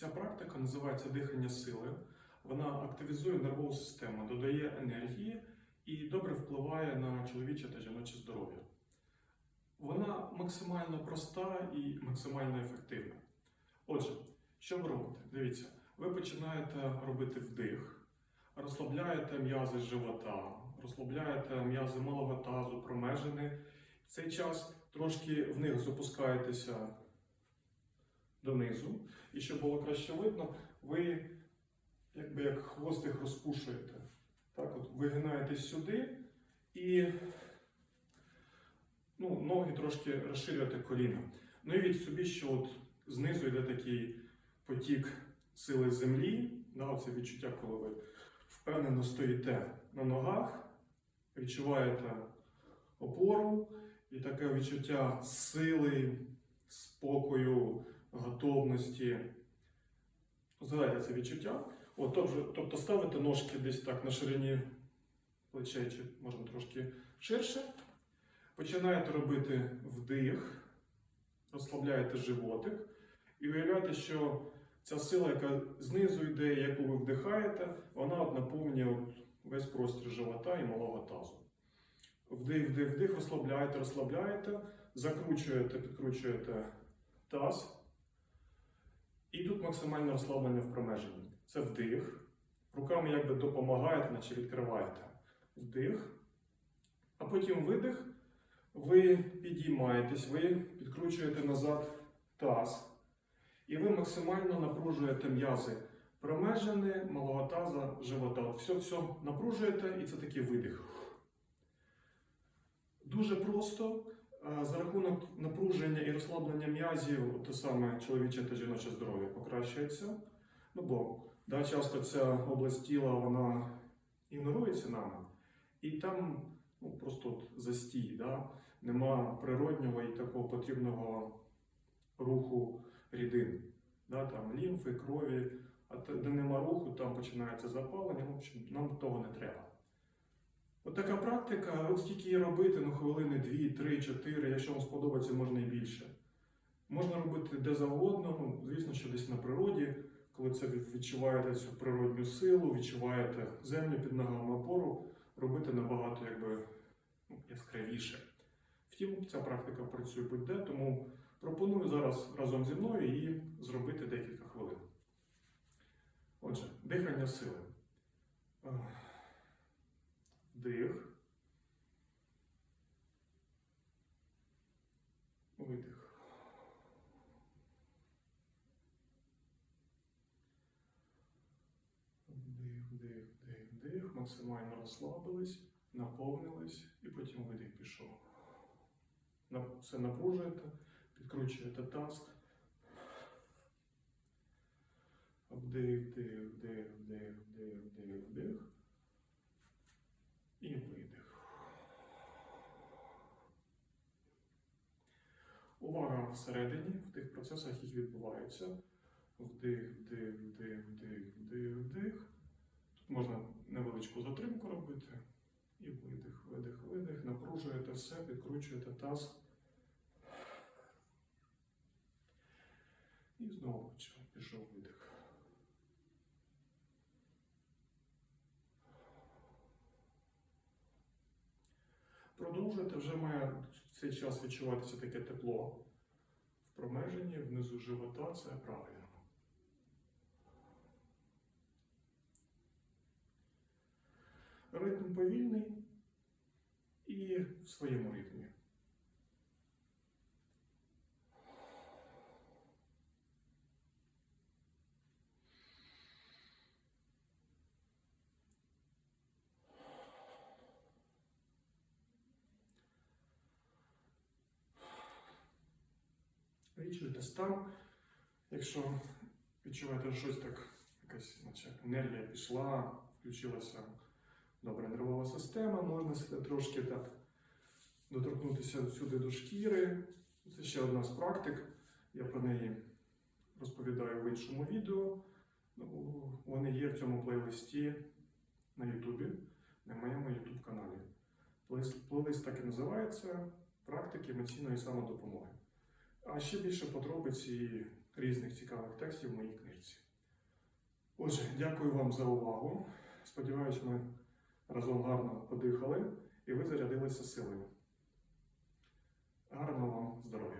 Ця практика називається дихання сили. Вона активізує нервову систему, додає енергії і добре впливає на чоловіче та жіноче здоров'я. Вона максимально проста і максимально ефективна. Отже, що ви робите? Дивіться, ви починаєте робити вдих, розслабляєте м'язи живота, розслабляєте м'язи малого тазу, промежини. В цей час трошки вниз опускаєтеся донизу. І щоб було краще видно, ви якби як хвостик розпушуєте. Так, от вигинаєтесь сюди і ну, ноги трошки розширюєте коліна. Ну і від собі, що от знизу йде такий потік сили землі, да, оце відчуття, коли ви впевнено стоїте на ногах, відчуваєте опору і таке відчуття сили, спокою, готовності. Згадайте це відчуття. От, тобто, тобто ставите ножки десь так на ширині плечей, чи можна трошки ширше. Починаєте робити вдих, розслабляєте животик і уявляєте, що ця сила, яка знизу йде, яку ви вдихаєте, вона от наповнює от весь простір живота і малого тазу. Вдих, вдих, вдих, розслабляєте, розслабляєте, закручуєте, підкручуєте таз. І тут максимальне розслаблення в промеженні. Це вдих. Руками якби допомагаєте, наче відкриваєте. Вдих. А потім видих. Ви підіймаєтесь, ви підкручуєте назад таз. І ви максимально напружуєте м'язи промежини, малого таза, живота. Все, все напружуєте, і це такий видих. Дуже просто. За рахунок напруження і розслаблення м'язів, те саме чоловіче та жіноче здоров'я покращується. Ну бо да, часто ця область тіла вона ігнорується нами, і там ну, просто от застій, да? нема природнього і такого потрібного руху рідин, да? там лімфи, крові, а де нема руху, там починається запалення. В общем, нам того не треба. От практика, от скільки її робити, ну хвилини 2, 3, 4, якщо вам сподобається, можна і більше. Можна робити де завгодно, ну, звісно, що десь на природі, коли це відчуваєте цю природню силу, відчуваєте землю під ногами опору, робити набагато якби, ну, яскравіше. Втім, ця практика працює будь-де, тому пропоную зараз разом зі мною її зробити декілька хвилин. Отже, дихання сили. Вдих. Видих. Вдих, вдих, вдих, вдих. Максимально розслабились, наповнились і потім видих пішов. Все напружуєте, підкручуєте таз. Вдих, вдих, вдих, вдих, вдих, вдих, вдих. І видих. Увага всередині, в тих процесах, які відбуваються. Вдих, вдих, вдих, вдих, вдих, вдих. Тут можна невеличку затримку робити. І видих, видих, видих. Напружуєте все, підкручуєте таз. І знову пішов видих. Продовжуєте, вже має в цей час відчуватися таке тепло в промеженні, внизу живота, це правильно. Ритм повільний і в своєму ритмі. Відчуєте стан. Якщо відчуваєте що щось так, якась наче енергія пішла, включилася добра нервова система, можна себе трошки так доторкнутися сюди до шкіри. Це ще одна з практик. Я про неї розповідаю в іншому відео. Ну, Вони є в цьому плейлисті на Ютубі, на моєму Ютуб каналі. Плейлист так і називається Практики емоційної самодопомоги. А ще більше подробиць і різних цікавих текстів в моїй книжці. Отже, дякую вам за увагу. Сподіваюсь, ми разом гарно подихали і ви зарядилися силою. Гарного вам здоров'я!